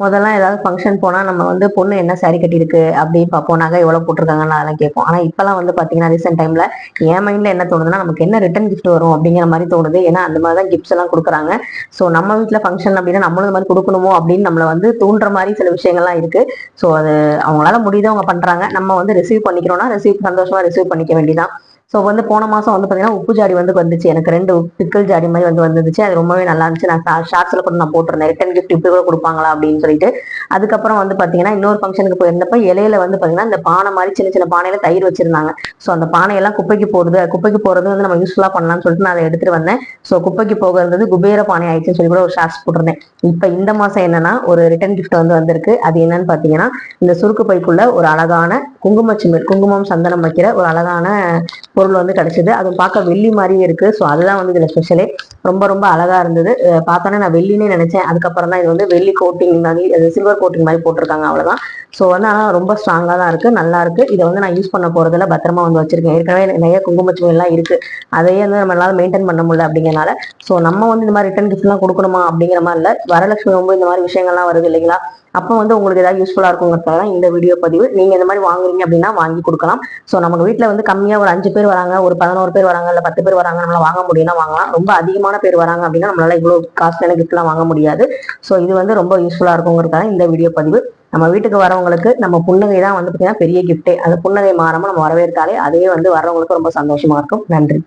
முதல்லாம் ஏதாவது ஃபங்க்ஷன் போனால் நம்ம வந்து பொண்ணு என்ன சாரி கட்டியிருக்கு அப்படின்னு பார்ப்போம். நகை எவ்வளோ போட்டிருக்காங்கன்னு அதெல்லாம் கேட்போம். ஆனால் இப்போலாம் வந்து பார்த்தீங்கன்னா ரீசெண்ட் டைமில் என் மைண்டில் என்ன தோணுதுன்னா நமக்கு என்ன ரிட்டன் கிஃப்ட் வரும் அப்படிங்கிற மாதிரி தோணுது. ஏன்னா அந்த மாதிரி தான் கிஃப்ட்ஸ் எல்லாம் கொடுக்குறாங்க. ஸோ நம்ம வீட்டில் ஃபங்க்ஷன் அப்படின்னா நம்மளும் இந்த மாதிரி கொடுக்கணுமோ அப்படின்னு நம்மளை வந்து தூண்டுற மாதிரி சில விஷயங்கள்லாம் இருக்குது ஸோ அது அவங்களால முடியுது அவங்க பண்ணுறாங்க நம்ம வந்து ரிசீவ் பண்ணிக்கிறோம்னா ரிசீவ் சந்தோஷமாக ரிசீவ் பண்ணிக்க வேண்டியதான் ஸோ வந்து போன மாசம் வந்து பார்த்தீங்கன்னா உப்பு ஜாடி வந்து வந்துச்சு. எனக்கு ரெண்டு பிக்கல் ஜாடி மாதிரி வந்து வந்துச்சு அது ரொம்பவே நல்லா இருந்துச்சு. நான் ஷார்ட்ஸில் கூட நான் போட்டிருந்தேன். ரிட்டன் கிஃப்ட் இப்படி கூட கொடுப்பாங்களா அப்படின்னு சொல்லிட்டு. அதுக்கப்புறம் வந்து பார்த்தீங்கன்னா இன்னொரு ஃபங்க்ஷனுக்கு போயிருந்தப்ப இலையில வந்து பார்த்தீங்கன்னா இந்த பானை மாதிரி சின்ன சின்ன பானையில தயிர் வச்சிருந்தாங்க. ஸோ அந்த பானையெல்லாம் குப்பைக்கு போடுது. குப்பைக்கு போறது வந்து நம்ம யூஸ்ஃபுல்லாக பண்ணலாம்னு சொல்லிட்டு நான் அதை எடுத்துட்டு வந்தேன். ஸோ குப்பைக்கு போகிறது குபேர பானை ஆயிடுச்சுன்னு சொல்லி கூட ஒரு ஷார்ட்ஸ் போட்டிருந்தேன். இப்போ இந்த மாதம் என்னன்னா ஒரு ரிட்டன் கிஃப்ட் வந்து வந்திருக்கு. அது என்னன்னு பார்த்தீங்கன்னா இந்த சுருக்கு பைக்குள்ள ஒரு அழகான குங்குமச்சிமிழ் குங்குமம் சந்தனம் வைக்கிற ஒரு அழகான பொருள் வந்து கிடைச்சது. அதுவும் பார்க்க வெள்ளி மாதிரியே இருக்கு. ஸோ அதுதான் வந்து இதில் ஸ்பெஷலே ரொம்ப ரொம்ப அழகா இருந்தது. பார்த்தோன்னே நான் வெள்ளினே நினைச்சேன். அதுக்கப்புறம் தான் இது வந்து வெள்ளி கோட்டிங் மாதிரி சில்வர் கோட்டிங் மாதிரி போட்டிருக்காங்க அவ்வளவுதான். ஸோ வந்து ஆனால் ரொம்ப ஸ்ட்ராங்காக தான் இருக்குது நல்லா இருக்குது இதை வந்து நான் யூஸ் பண்ண போகிறதுல பத்திரமா வந்து வச்சுருக்கேன். ஏற்கனவே எனக்கு நிறைய குங்குமச்சிமிழ் எல்லாம் இருக்கு. அதையே வந்து நம்மளால மெயின்டைன் பண்ண முடியல அப்படிங்கறனால ஸோ நம்ம வந்து இந்த மாதிரி ரிட்டன் கிஃப்ட்லாம் கொடுக்கணுமா அப்படிங்கிற மாதிரி இல்லை. வரலட்சுமி ரொம்ப இந்த மாதிரி விஷயங்கள்லாம் வருது இல்லைங்களா? அப்போ வந்து உங்களுக்கு ஏதாவது யூஸ்ஃபுல்லாக இருக்குங்கிறதுக்காக தான் இந்த வீடியோ பதிவு. நீங்கள் இந்த மாதிரி வாங்குறீங்க அப்படின்னா வாங்கி கொடுக்கலாம். ஸோ நமக்கு வீட்டில் வந்து கம்மியாக ஒரு அஞ்சு பேர் வராங்க ஒரு பதினோரு பேர் வராங்க இல்லை பத்து பேர் வராங்க நம்மளால வாங்க முடியும்னா வாங்கலாம். ரொம்ப அதிகமான பேர் வராங்க அப்படின்னா நம்மளால இவ்வளோ காஸ்ட்லியான கிஃப்ட்லாம் வாங்க முடியாது. ஸோ இது வந்து ரொம்ப யூஸ்ஃபுல்லாக இருக்குங்கிறதுக்காக இந்த வீடியோ பதிவு. நம்ம வீட்டுக்கு வரவங்களுக்கு நம்ம புன்னகை தான் வந்து பார்த்தீங்கன்னா பெரிய கிஃப்ட்டே அந்த புன்னகை மாறாம நம்ம வரவேற்காலே அதே வந்து வரவங்களுக்கு ரொம்ப சந்தோஷமா இருக்கும். நன்றி.